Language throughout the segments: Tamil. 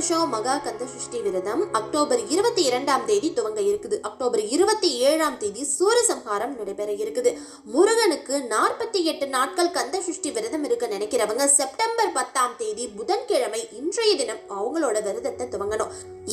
வருஷம் மகா கந்த சுஷ்டி விரதம் அக்டோபர் இருபத்தி இரண்டாம் தேதி துவங்க இருக்குது. அக்டோபர் இருபத்தி ஏழாம் தேதி சூரசம்ஹாரம் நடைபெற இருக்குது. முருகனுக்கு நாற்பத்தி எட்டு நாட்கள் கந்த சுஷ்டி விரதம் இருக்க நினைக்கிறவங்க செப்டம்பர் பத்தாம் தேதி புதன்கிழமை இன்றைய தினம் அவங்களோட விரதத்தை துவங்கணும்.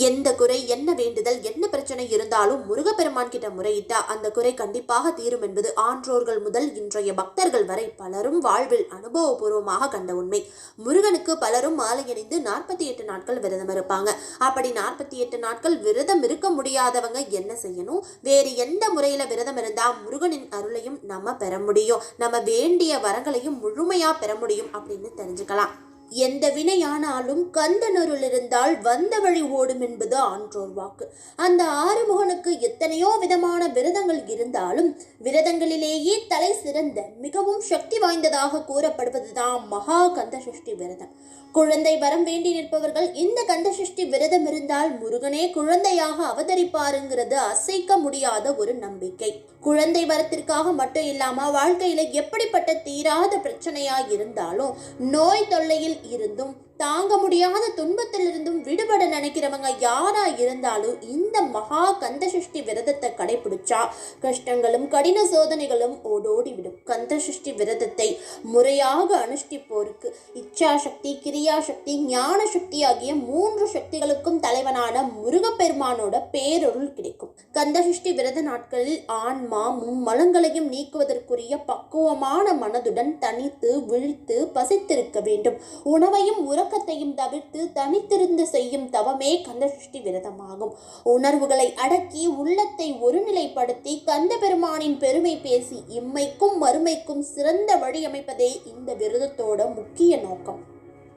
எந்த குறை என்ன வேண்டுதல் என்ன பிரச்சனை இருந்தாலும் முருகப்பெருமான் கிட்ட முறையிட்டா அந்த குறை கண்டிப்பாக தீரும் என்பது ஆன்றோர்கள் முதல் இன்றைய பக்தர்கள் வரை பலரும் வாழ்வில் அனுபவபூர்வமாக கண்ட உண்மை. முருகனுக்கு பலரும் மாலை அணிந்து நாற்பத்தி எட்டு நாட்கள் விரதம் இருப்பாங்க. அப்படி நாற்பத்தி எட்டு நாட்கள் விரதம் இருக்க முடியாதவங்க என்ன செய்யணும்? வேறு எந்த முறையில விரதம் இருந்தா முருகனின் அருளையும் நம்ம பெற முடியும். நம்ம வேண்டிய வரங்களையும் முழுமையா பெற முடியும் அப்படின்னு தெரிஞ்சுக்கலாம். எந்த வினையானாலும் கந்தனருள் இருந்தால் வந்த வழி ஓடும் என்பது ஆன்றோர் வாக்கு. அந்த ஆறுமுகனுக்கு எத்தனையோ விதமான விரதங்கள் இருந்தாலும் விரதங்களிலேயே தலை சிறந்த மிகவும் சக்தி வாய்ந்ததாக கூறப்படுவதுதான் மகா கந்த சஷ்டி விரதம். குழந்தை வரம் வேண்டி நிற்பவர்கள் இந்த கந்த சஷ்டி விரதம் இருந்தால் முருகனே குழந்தையாக அவதரிப்பாருங்கிறது அசைக்க முடியாத ஒரு நம்பிக்கை. குழந்தை வரத்திற்காக மட்டும் இல்லாம வாழ்க்கையில எப்படிப்பட்ட தீராத பிரச்சனையா இருந்தாலும் நோய் தொல்லையில் இருந்தும் தாங்க முடியாத துன்பத்திலிருந்தும் விடுபட நினைக்கிறவங்க யாரா இருந்தாலும் இந்த மகா கந்த சஷ்டி விரதத்தை கடைபிடிச்சா கஷ்டங்களும் கடின சோதனைகளும் ஓடோடி விடும் கந்த சஷ்டி விரதத்தை முறையாக அனுஷ்டிப்போருக்கு இச்சா சக்தி கிரியா சக்தி ஞான சக்தி ஆகிய மூன்று சக்திகளுக்கும் தலைவனான முருகப்பெருமானோட பேரொருள் கிடைக்கும். கந்த சஷ்டி விரத நாட்களில் ஆன்மா மும்மலங்களையும் நீக்குவதற்குரிய பக்குவமான மனதுடன் தனித்து விழித்து பசித்திருக்க வேண்டும். உணவையும் உறக்கத்தையும் தவிர்த்து தனித்திருந்து செய்யும் தவமே கந்தசஷ்டி விரதமாகும். உணர்வுகளை அடக்கி உள்ளத்தை ஒருநிலைப்படுத்தி கந்த பெருமானின் பெருமை பேசி இம்மைக்கும் மறுமைக்கும் சிறந்த வழியமைப்பதே இந்த விரதத்தோட முக்கிய நோக்கம்.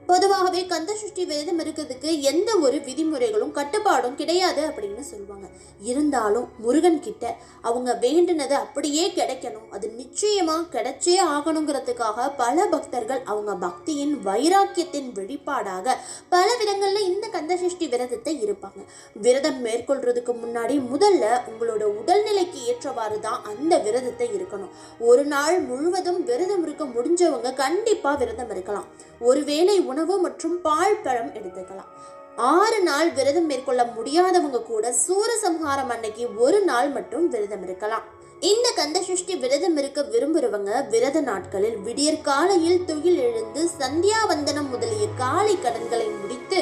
பொதுவாகவே கந்த சஷ்டி விரதம் இருக்கிறதுக்கு எந்த ஒரு விதிமுறைகளும் கட்டுப்பாடும் கிடையாது அப்படின்னு சொல்லுவாங்க. இருந்தாலும் முருகன் கிட்ட அவங்க வேண்டினது அப்படியே கிடைக்கணும். அது நிச்சயமாக கிடைச்சே ஆகணுங்கிறதுக்காக பல பக்தர்கள் அவங்க பக்தியின் வைராக்கியத்தின் வெளிப்பாடாக பல விதங்களில் இந்த கந்த சஷ்டி விரதத்தை இருப்பாங்க. விரதம் மேற்கொள்றதுக்கு முன்னாடி முதல்ல உங்களோட உடல்நிலைக்கு ஏற்றவாறு தான் அந்த விரதத்தை இருக்கணும். ஒரு நாள் முழுவதும் விரதம் இருக்க முடிஞ்சவங்க கண்டிப்பாக விரதம் இருக்கலாம். ஒருவேளை உணவு மற்றும் பால் பழம் எடுத்துக்கலாம். ஆறு நாள் விரதம் மேற்கொள்ள முடியாதவங்க கூட சூரசம்ஹாரம் அன்னைக்கு ஒரு நாள் மட்டும் விரதம் இருக்கலாம். இந்த கந்த சஷ்டி விரதம் இருக்க விரும்புறவங்க விரத நாட்களில் விடியற் காலையில் துயில் எழுந்து சந்தியாவந்தனம் முதலிய காலை கடன்களை முடித்து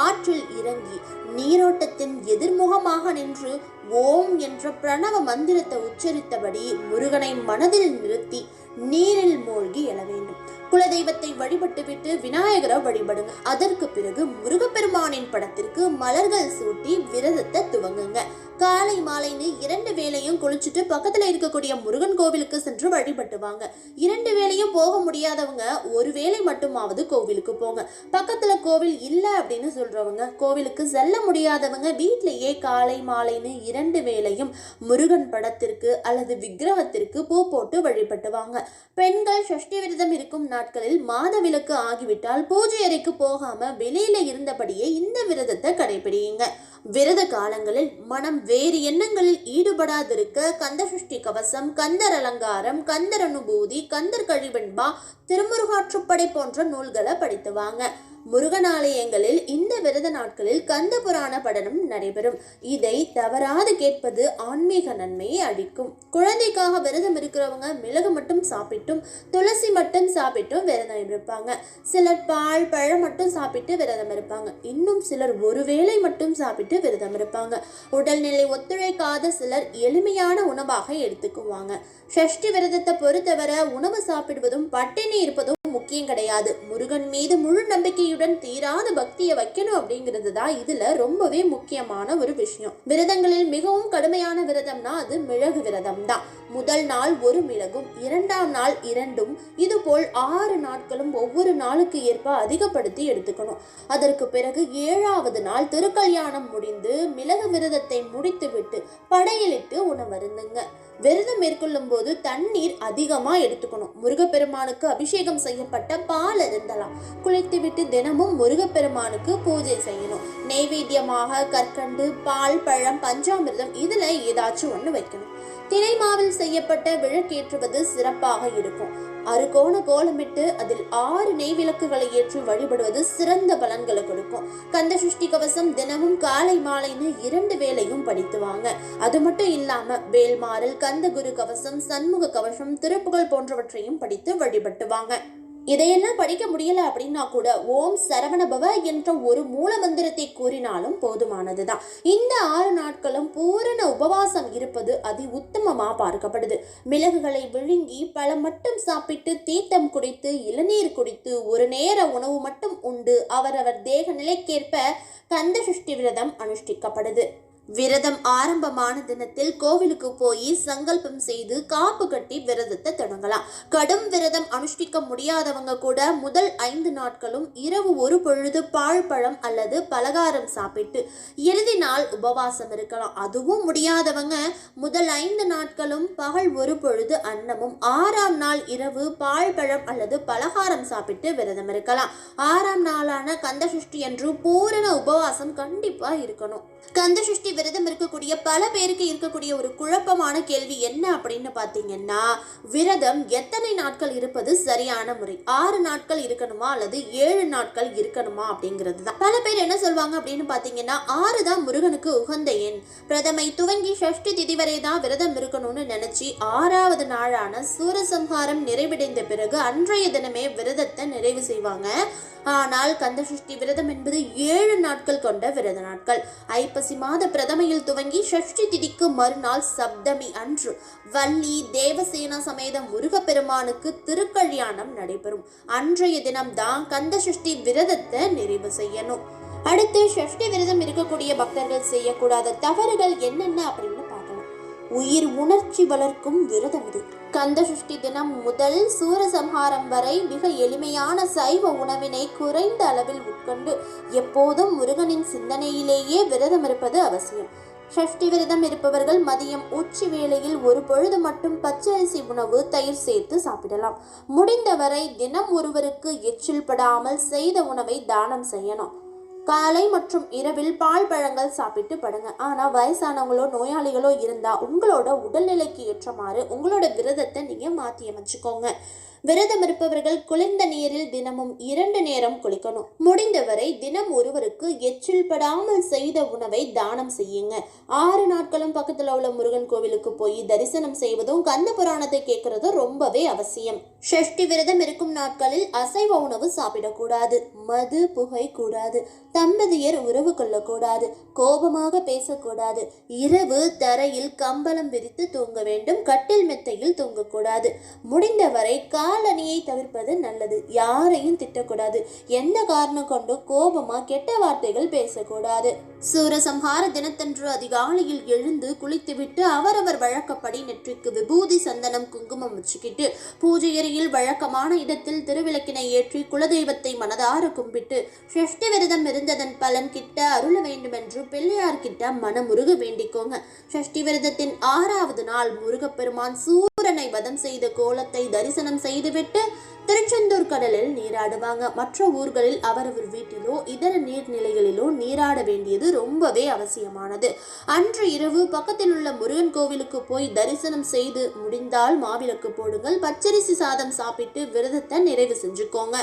ஆற்றில் இறங்கி நீரோட்டத்தின் எதிர்முகமாக நின்று ஓம் என்ற பிரணவ மந்திரத்தை உச்சரித்தபடி முருகனை மனதில் நிறுத்தி நீரில் மூழ்கி எழ வேண்டும். குலதெய்வத்தை வழிபட்டுவிட்டு விநாயகரை வழிபடுங்க. அதற்கு பிறகு முருகப்பெருமானின் படத்திற்கு மலர்கள் சூட்டி விரதத்தை துவங்குங்க. காலை மாலைன்னு இரண்டு வேளையும் குளிச்சுட்டு பக்கத்துல இருக்கக்கூடிய முருகன் கோவிலுக்கு சென்று வழிபட்டு வாங்க. இரண்டு வேளையும் போக முடியாதவங்க ஒரு வேளை மட்டுமாவது கோவிலுக்கு போங்க. பக்கத்துல கோவில் இல்லை அப்படின்னு சொல்றவங்க கோவிலுக்கு செல்ல முடியாதவங்க வீட்டிலேயே காலை மாலைன்னு இரண்டு வேளையும் முருகன் படத்திற்கு அல்லது விக்கிரகத்திற்கு பூ போட்டு வழிபட்டுவாங்க. பெண்கள் சஷ்டி விரதம் இருக்கும் நாட்களில் மாதவிலக்கு ஆகிவிட்டால் பூஜை அறைக்கு போகாம வெளியில இருந்தபடியே இந்த விரதத்தை கடைபிடியுங்க. விரத காலங்களில் மனம் வேறு எண்ணங்களில் ஈடுபடாதிருக்க கந்த சஷ்டி கவசம் கந்தர் அலங்காரம் கந்தர் அனுபூதி கந்தர் கழிவெண்பா திருமுருகாற்றுப்படை போன்ற நூல்களை படித்துவாங்க. முருகனாலயங்களில் இந்த விரத நாட்களில் கந்த புராண படனம் நடைபெறும். இதை தவறாது கேட்பது ஆன்மீக நன்மையை அளிக்கும். குழந்தைக்காக விரதம் இருக்கிறவங்க மிளகு மட்டும் சாப்பிட்டும் துளசி மட்டும் சாப்பிட்டும் விரதம் இருப்பாங்க. சிலர் பால் பழம் மட்டும் சாப்பிட்டு விரதம் இருப்பாங்க. இன்னும் சிலர் ஒருவேளை மட்டும் சாப்பிட்டு விரதம் இருப்பாங்க. உடல்நிலை ஒத்துழைக்காத சிலர் எளிமையான உணவாக எடுத்துக்குவாங்க. ஷஷ்டி விரதத்தை பொறுத்தவரை உணவு சாப்பிடுவதும் பட்டினி இருப்பதும் முக்கியம் கிடையாது. முருகன் மீது முழு பக்தியுடன் தீராத பக்தியை வைக்கணும் அப்படிங்கிறது தான் இதுல ரொம்பவே முக்கியமான ஒரு விஷயம். விரதங்களில் மிகவும் கடுமையான விரதம்னா அது மிளகு விரதம் தான். முதல் நாள் ஒரு மிளகும் இரண்டாம் நாள் இரண்டும் இதுபோல் ஆறு நாட்களும் ஒவ்வொரு நாளுக்கு ஏற்ப அதிகப்படுத்தி எடுத்துக்கணும். அதற்கு பிறகு ஏழாவது நாள் திருக்கல்யாணம் முடிந்து மிளகு விரதத்தை முடித்துவிட்டு படையலிட்டு உணவருந்துங்க. விரதம் மேற்கொள்ளும் போது தண்ணீர் அதிகமாக எடுத்துக்கணும். முருகப்பெருமானுக்கு அபிஷேகம் செய்யப்பட்ட பால் இருந்தலாம் குளித்துவிட்டு தினமும் முருகப்பெருமானுக்கு பூஜை செய்யணும். நெய்வேத்தியமாக கற்கண்டு பால் பழம் பஞ்சாமிர்தம் இதில் ஏதாச்சும் ஒன்று வைக்கணும். தினை மாவில் செய்யப்பட்ட விளக்கேற்றுவது சிறப்பாக இருக்கும். அறுகோண கோலமிட்டு அதில் ஆறு நெய் விளக்குகளை ஏற்றி வழிபடுவது சிறந்த பலன்களை கொடுக்கும். கந்த சுஷ்டி கவசம் தினமும் காலை மாலைன்னு இரண்டு வேளையும் படித்துவாங்க அது மட்டும் இல்லாம வேல்மாறல் கந்தகுரு கவசம் சண்முக கவசம் திருப்புகழ் போன்றவற்றையும் படித்து வழிபட்டுவாங்க இதையெல்லாம் படிக்க முடியல அப்படின்னா கூட ஓம் சரவணபவ என்ற ஒரு மூல மந்திரத்தை கூறினாலும் போதுமானதுதான். இந்த ஆறு நாட்களும் பூரண உபவாசம் இருப்பது அதி உத்தமமா பார்க்கப்படுது. மிளகுகளை விழுங்கி பல மட்டும் சாப்பிட்டு தீர்த்தம் குடித்து இளநீர் குடித்து ஒரு நேர உணவு மட்டும் உண்டு. அவரவர் தேக நிலைக்கேற்ப கந்த சஷ்டி விரதம் அனுஷ்டிக்கப்படுது. விரதம் ஆரம்பமான தினத்தில் கோவிலுக்கு போய் சங்கல்பம் செய்து காப்பு கட்டி விரதத்தை தொடங்கலாம். கடும் விரதம் அனுஷ்டிக்க முடியாதவங்க கூட முதல் ஐந்து நாட்களும் இரவு ஒரு பொழுது பாழ்பழம் அல்லது பலகாரம் சாப்பிட்டு இறுதி நாள் உபவாசம் இருக்கலாம். அதுவும் முடியாதவங்க முதல் ஐந்து நாட்களும் பகல் ஒரு பொழுது அன்னமும் ஆறாம் நாள் இரவு பாழ்பழம் அல்லது பலகாரம் சாப்பிட்டு விரதம் இருக்கலாம். ஆறாம் நாளான கந்தசஷ்டி என்று பூரண உபவாசம் கண்டிப்பாக இருக்கணும். கந்தசஷ்டி விரதம் இருக்கக்கூடிய பல பேருக்கு இருக்கக்கூடிய ஒரு குழப்பமான கேள்வி என்ன அப்படின்னு பார்த்தீங்கன்னா விரதம் எத்தனை நாட்கள் இருப்பது சரியான முறை? ஆறு நாட்கள் இருக்கணுமா அல்லது ஏழு நாட்கள் இருக்கணுமா அப்படிங்கிறது தான். பல பேர் என்ன சொல்வாங்க அப்படின்னு பார்த்தீங்கன்னா ஆறு தான் முருகனுக்கு உகந்த எண். பிரதமை துவங்கி ஷஷ்டி திதி வரை தான் விரதம் இருக்கணும்னு நினைச்சு ஆறாவது நாளான சூரசம்ஹாரம் நிறைவடைந்த பிறகு அன்றைய தினமே விரதத்தை நிறைவு செய்வாங்க. ஆனால் கந்தசஷ்டி விரதம் என்பது ஏழு நாட்கள் கொண்ட விரத நாட்கள். ஐப்பசி மாத பிரதமையில் துவங்கி ஷஷ்டி திதிக்கு மறுநாள் சப்தமி அன்று வள்ளி தேவசேனா சமேதம் முருகப்பெருமானுக்கு திருக்கல்யாணம் நடைபெறும். அன்றைய தினம்தான் கந்தசஷ்டி விரதத்தை நிறைவு செய்யணும். அடுத்து ஷஷ்டி விரதம் இருக்கக்கூடிய பக்தர்கள் செய்யக்கூடாத தவறுகள் என்னென்ன அப்படின்னு உயிர் உணர்ச்சி வளர்க்கும் விரதம் இது. கந்த சஷ்டி தினம் முதல் சூரசம்ஹாரம் வரை மிக எளிமையான சைவ உணவினை குறைந்த அளவில் உட்கொண்டு எப்போதும் முருகனின் சிந்தனையிலேயே விரதம் இருப்பது அவசியம். ஷஷ்டி விரதம் இருப்பவர்கள் மதியம் உச்சி வேளையில் ஒரு பொழுது மட்டும் பச்சரிசி உணவு தயிர் சேர்த்து சாப்பிடலாம். முடிந்தவரை தினம் ஒருவருக்கு எச்சில் படாமல் செய்த உணவை தானம் செய்யணும். காலை மற்றும் இரவில் பால் பழங்கள் சாப்பிட்டு படுங்க. ஆனால் வயசானவங்களோ நோயாளிகளோ இருந்தால் உங்களோட உடல்நிலைக்கு ஏற்றமாறு உங்களோட விரதத்தை நீங்கள் மாற்றி அமைச்சுக்கோங்க. விரதம் இருப்பவர்கள் குளிர்ந்த நீரில் தினமும் இரண்டு நேரம் குளிக்கணும். முடிந்தவரை தினம் ஒருவருக்கு எச்சில் படாமல் செய்த உணவை தானம் செய்யுங்க. ஆறு நாட்களும் பக்கத்தில் உள்ள முருகன் கோவிலுக்கு போய் தரிசனம் செய்வதும் கந்த புராணத்தை கேட்கறதும் ரொம்பவே அவசியம். ஷஷ்டி விரதம் இருக்கும் நாட்களில் அசைவ உணவு சாப்பிடக்கூடாது. மது புகை கூடாது. தம்பதியர் உறவு கொள்ளக்கூடாது. கோபமாக பேசக்கூடாது. இரவு தரையில் கம்பளம் விரித்து தூங்க வேண்டும். கட்டில் மெத்தையில் தூங்கக்கூடாது. முடிந்தவரை காலணியை தவிர்ப்பது நல்லது. யாரையும் திட்டக்கூடாது. எந்த காரணம் கொண்டும் கோபமாக கெட்ட வார்த்தைகள் பேசக்கூடாது. சூரசம்ஹார தினத்தன்று அதிகாலையில் எழுந்து குளித்துவிட்டு அவரவர் வழக்கப்படி நெற்றிக்கு விபூதி சந்தனம் குங்குமம் வச்சுக்கிட்டு பூஜையறையில் வழக்கமான இடத்தில் திருவிளக்கினை ஏற்றி குலதெய்வத்தை மனதார கும்பிட்டு ஷஷ்டி விரதம் இருந்ததன் பலன் கிட்ட அருள வேண்டுமென்று பிள்ளையார் கிட்ட மனமுருக வேண்டிக்கோங்க. ஷஷ்டி விரதத்தின் ஆறாவது நாள் முருகப்பெருமான் சூரனை வதம் செய்த கோலத்தை தரிசனம் செய்துவிட்டு திருச்செந்தூர் கடலில் நீராடுவாங்க. மற்ற ஊர்களில் அவரவர் வீட்டிலோ இதர நீர்நிலைகளிலோ நீராட வேண்டியது ரொம்பவே அவசியமானது. அன்று இரவு பக்கத்தில் உள்ள முருகன் கோவிலுக்கு போய் தரிசனம் செய்து முடிந்தால் மாவிளக்கு போடுங்கள். பச்சரிசி சாதம் சாப்பிட்டு விரதத்தை நிறைவு செஞ்சுக்கோங்க.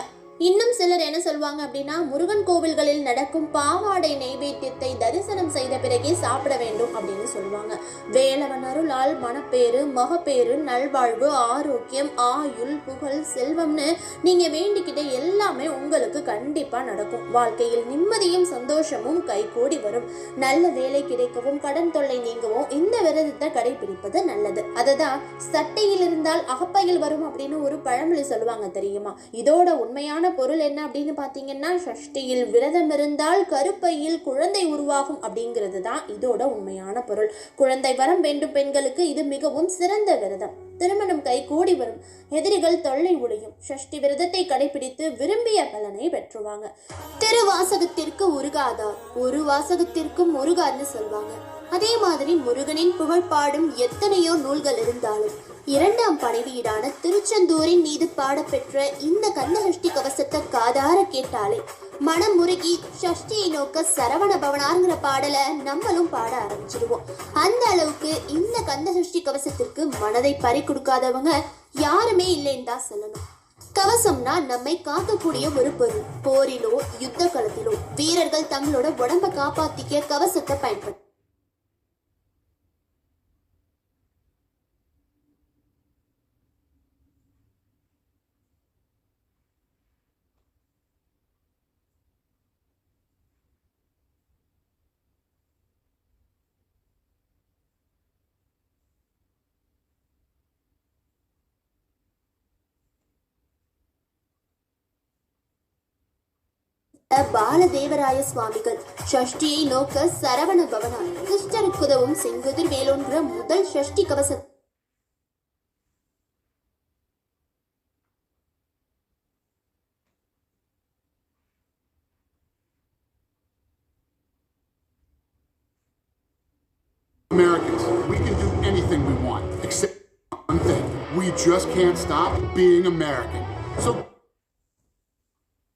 இன்னும் சிலர் என்ன சொல்லுவாங்க அப்படின்னா முருகன் கோவில்களில் நடக்கும் பாவாடை நெய்வேத்தியத்தை தரிசனம் செய்த பிறகே சாப்பிட வேண்டும் அப்படின்னு சொல்லுவாங்க வேலவன் அருளால் மனப்பேறு மகப்பேறு நல்வாழ்வு ஆரோக்கியம் ஆயுள் புகழ் செல்வம்னு நீங்க வேண்டிக்கிட்ட எல்லாமே உங்களுக்கு கண்டிப்பா நடக்கும். வாழ்க்கையில் நிம்மதியும் சந்தோஷமும் கைகூடி வரும். நல்ல வேலை கிடைக்கவும் கடன் தொல்லை நீங்கவும் இந்த விரதத்தை கடைபிடிப்பது நல்லது. அததான் சட்டையில் இருந்தால் அகப்பையில் வரும் அப்படின்னு ஒரு பழமொழி சொல்லுவாங்க தெரியுமா? இதோட உண்மையான பொருள் என்ன அப்படின்னு பார்த்தீங்கன்னா ஷஷ்டியில் விரதம் இருந்தால் கருப்பையில் குழந்தை உருவாகும் அப்படிங்கிறது தான் இதோட உண்மையான பொருள். குழந்தை வரம் வேண்டும் பெண்களுக்கு இது மிகவும் சிறந்த விரதம். திருமணம் கை கூடி வரும் எதிரிகள் தொல்லை ஒழியும் ஷஷ்டி விரதத்தை கடைபிடித்து விரும்பிய பலனை பெற்றுவாங்க. திருவாசகத்திற்கு உருகாதார் ஒரு வாசகத்திற்கும் முருகார்னு சொல்வாங்க. அதே மாதிரி முருகனின் புகழ்பாடும் எத்தனையோ நூல்கள் இருந்தாலும் இரண்டாம் படைவீடான திருச்செந்தூரின் மீது பாடப்பெற்ற இந்த கந்தஹஷ்டி கவசத்தை காதார கேட்டாலே மனம் முருகி சஷ்டியை நோக்க சரவண பவனாங்கிற பாடலை நம்மளும் பாட ஆரம்பிச்சிடுவோம். அந்த அளவுக்கு இந்த கந்த சஷ்டி கவசத்திற்கு மனதை பறி கொடுக்காதவங்க யாருமே இல்லைன்னு தான் சொல்லணும். கவசம்னா நம்மை காக்கக்கூடிய ஒரு பொருள். போரிலோ யுத்த களத்திலோ வீரர்கள் தங்களோட உடம்ப காப்பாத்திக்க கவசத்தை பயன்படுத்த பாலதேவராய சுவாமிகள் ஷஷ்டியை நோக்க சரவண பவனா கிருஷ்ணருக்குதவும் செங்குதிர் வேலோன்ற முதல் ஷஷ்டி கவச Americans, we can do anything we want, except one thing. We just can't stop being American. So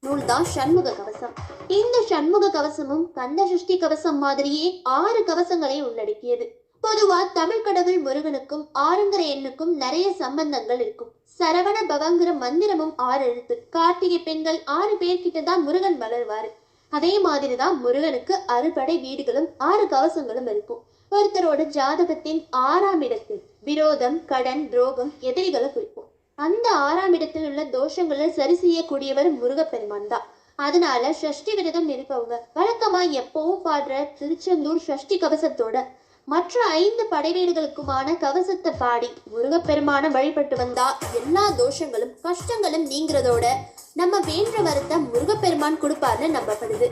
நூல்தான் Shanmuga Kavasam. இந்த சண்முக கவசமும் கந்த சஷ்டி கவசம் மாதிரியே ஆறு கவசங்களை உள்ளடக்கியது. பொதுவா தமிழ் கடவுள் முருகனுக்கும் ஆறுங்கிற எண்ணுக்கும் நிறைய சம்பந்தங்கள் இருக்கும். சரவண பவங்கிற மந்திரமும் ஆறு எழுத்து. கார்த்திகை பெண்கள் ஆறு பேர்கிட்ட தான் முருகன் வளர்வாரு அதே மாதிரிதான் முருகனுக்கு அறுபடை வீடுகளும் ஆறு கவசங்களும் இருக்கும். ஒருத்தரோட ஜாதகத்தின் ஆறாம் இடத்தில் விரோதம் கடன் துரோகம் எதிரிகளை குறிக்கும். அந்த ஆறாம் இடத்தில் உள்ள தோஷங்களை சரி செய்யக்கூடியவர் முருகப்பெருமான் தான். அதனால சஷ்டி விரதம் இருக்கவங்க வழக்கமா எப்பவும் பாடுற திருச்செந்தூர் சஷ்டி கவசத்தோட. மற்ற ஐந்து படைவீடுகளுக்குமான கவசத்தை பாடி முருகப்பெருமான வழிபட்டு வந்தா எல்லா தோஷங்களும் கஷ்டங்களும் நீங்கிறதோட நம்ம வேண்ட வரத்தை முருகப்பெருமான் கொடுப்பார்னு நம்பப்படுது.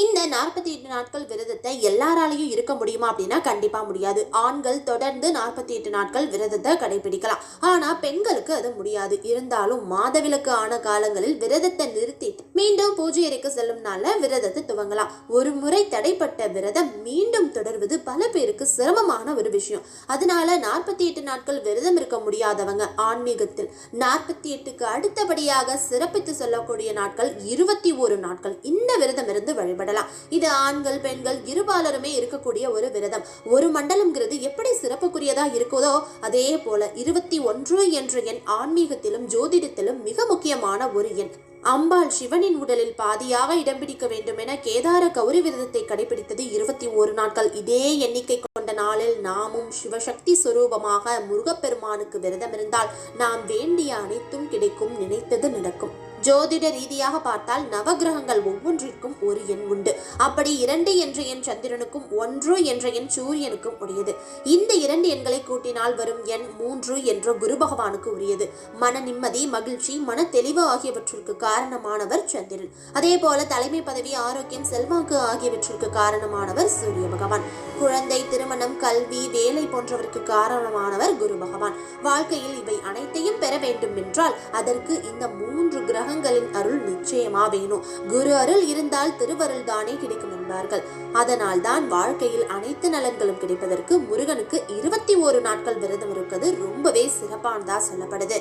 இந்த நாற்பத்தி எட்டு நாட்கள் விரதத்தை எல்லாராலையும் இருக்க முடியுமா அப்படின்னா கண்டிப்பாக முடியாது. ஆண்கள் தொடர்ந்து நாற்பத்தி எட்டு நாட்கள் விரதத்தை கடைபிடிக்கலாம். ஆனால் பெண்களுக்கு அது முடியாது. இருந்தாலும் மாதவிலக்கு ஆன காலங்களில் விரதத்தை நிறுத்தி மீண்டும் பூஜை அறைக்கு செல்லும் விரதத்தை துவங்கலாம். ஒரு முறை தடைப்பட்ட விரதம் மீண்டும் தொடர்வது பல பேருக்கு சிரமமான ஒரு விஷயம். அதனால நாற்பத்தி எட்டு நாட்கள் விரதம் இருக்க முடியாதவங்க ஆன்மீகத்தில் நாற்பத்தி எட்டுக்கு அடுத்தபடியாக சிறப்பித்து சொல்லக்கூடிய நாட்கள் இருபத்தி ஒரு நாட்கள். இந்த விரதம் இருந்து வழிபடலாம் இது ஆண்கள் பெண்கள் இருபாலருமே இருக்கக்கூடிய ஒரு விரதம். ஒரு மண்டலம்ங்கிறது எப்படி சிறப்புக்குரியதா இருக்குதோ அதே போல இருபத்தி ஒன்று என்ற எண் ஆன்மீகத்திலும் ஜோதிடத்திலும் மிக முக்கியமான ஒரு எண். அம்பாள் சிவனின் உடலில் பாதியாக இடம் பிடிக்க வேண்டும் என கேதார கௌரி விரதத்தை கடைபிடித்தது இருபத்தி ஒரு நாட்கள். இதே எண்ணிக்கை கொண்ட நாளில் நாமும் சிவசக்தி சுரூபமாக முருகப்பெருமானுக்கு விரதம் இருந்தால் நாம் வேண்டிய அனைத்தும் கிடைக்கும் நினைத்தது நடக்கும். ஜோதிட ரீதியாக பார்த்தால் நவகிரகங்கள் ஒவ்வொன்றிற்கும் ஒரு எண் உண்டு. அப்படி இரண்டு என்ற எண் சந்திரனுக்கும் ஒன்று என்ற எண் சூரியனுக்கும் உரியது இந்த இரண்டு எண்களை கூட்டினால் வரும் எண் மூன்று என்ற குரு பகவானுக்கு உரியது. மன நிம்மதி மகிழ்ச்சி மன தெளிவு ஆகியவற்றிற்கு காரணமானவர் சந்திரன். அதே போல தலைமை பதவி ஆரோக்கியம் செல்வாக்கு ஆகியவற்றிற்கு காரணமானவர் சூரிய பகவான். குழந்தை திருமணம் கல்வி வேலை போன்றவருக்கு காரணமானவர் குரு பகவான். வாழ்க்கையில் இவை அனைத்தையும் பெற வேண்டும் என்றால் அதற்கு இந்த மூன்று கிரகங்களின் அருள் நிச்சயமா வேணும். குரு அருள் இருந்தால் திருவருள் தானே கிடைக்கும் என்பார்கள். அதனால் தான் வாழ்க்கையில் அனைத்து நலன்களும் கிடைப்பதற்கு முருகனுக்கு இருபத்தி ஒரு நாட்கள் விரதம் இருக்கிறது ரொம்பவே சிறப்பானதா சொல்லப்படுது.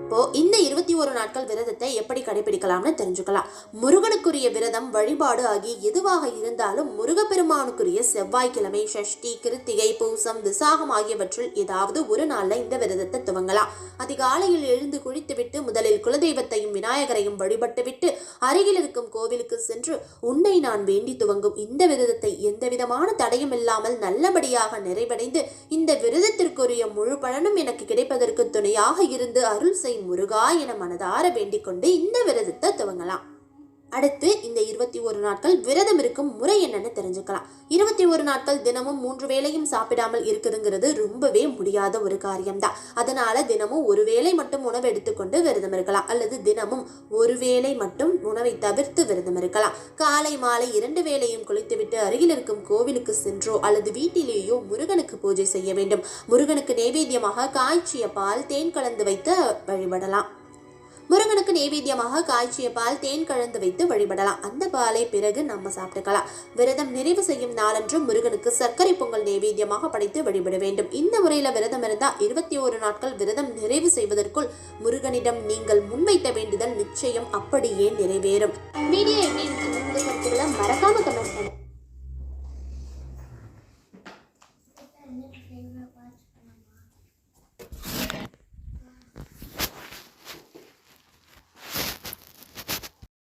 இப்போ இந்த இருபத்தி ஒரு நாட்கள் விரதத்தை எப்படி கடைபிடிக்கலாம்னு தெரிஞ்சுக்கலாம். முருகனுக்குரிய விரதம் வழிபாடு ஆகிய எதுவாக இருந்தாலும் முருகப்பெருமானுக்குரிய செவ்வாய்க்கிழமை சஷ்டி கிருத்திகை பூசம் விசாகம் ஆகியவற்றில் ஏதாவது ஒரு நாளில் இந்த விரதத்தை துவங்கலாம் அதிகாலையில் எழுந்து குளித்துவிட்டு முதலில் குலதெய்வத்தையும் விநாயகரையும் வழிபட்டுவிட்டு அருகில் இருக்கும் கோவிலுக்கு சென்று உன்னை நான் வேண்டி துவங்கும் இந்த விரதத்தை எந்த விதமான தடையும் இல்லாமல் நல்லபடியாக நிறைவடைந்து இந்த விரதத்திற்குரிய முழு பலனும் எனக்கு கிடைப்பதற்கு துணையாக இருந்து அருள் செய் முருகா என மனதார வேண்டிக் கொண்டு இந்த விரதத்தை துவங்கலாம். அடுத்து இந்த இருபத்தி ஒரு நாட்கள் விரதம் இருக்கும் முறை என்னன்னு தெரிஞ்சுக்கலாம். இருபத்தி ஒரு நாட்கள் தினமும் மூன்று வேளையும் சாப்பிடாமல் இருக்குதுங்கிறது ரொம்பவே முடியாத ஒரு காரியம்தான். அதனால தினமும் ஒரு வேளை மட்டும் உணவு எடுத்துக்கொண்டு விரதம் இருக்கலாம். அல்லது தினமும் ஒரு வேளை மட்டும் உணவை தவிர்த்து விரதம் இருக்கலாம். காலை மாலை இரண்டு வேளையும் குளித்துவிட்டு அருகில் இருக்கும் கோவிலுக்கு சென்றோ அல்லது வீட்டிலேயோ முருகனுக்கு பூஜை செய்ய வேண்டும். முருகனுக்கு நைவேத்தியமாக காய்ச்சிய பால் தேன் கலந்து வைத்து வழிபடலாம். முருகனுக்கு நைவேத்தியமாக காய்ச்சிய பால் தேன் கலந்து வைத்து வழிபடலாம். அந்த பாலை பிறகு நம்ம சாப்பிட்டுக்கலாம். விரதம் நிறைவு செய்யும் நாளன்று முருகனுக்கு சர்க்கரை பொங்கல் நைவேத்தியமாக படைத்து வழிபட வேண்டும். இந்த முறையில் விரதம் இருந்தால் இருபத்தி ஒரு நாட்கள் விரதம் நிறைவு செய்வதற்குள் முருகனிடம் நீங்கள் முன்வைத்த வேண்டுதல் நிச்சயம் அப்படியே நிறைவேறும். வீடியோ எப்படி மறக்காம கமெண்ட்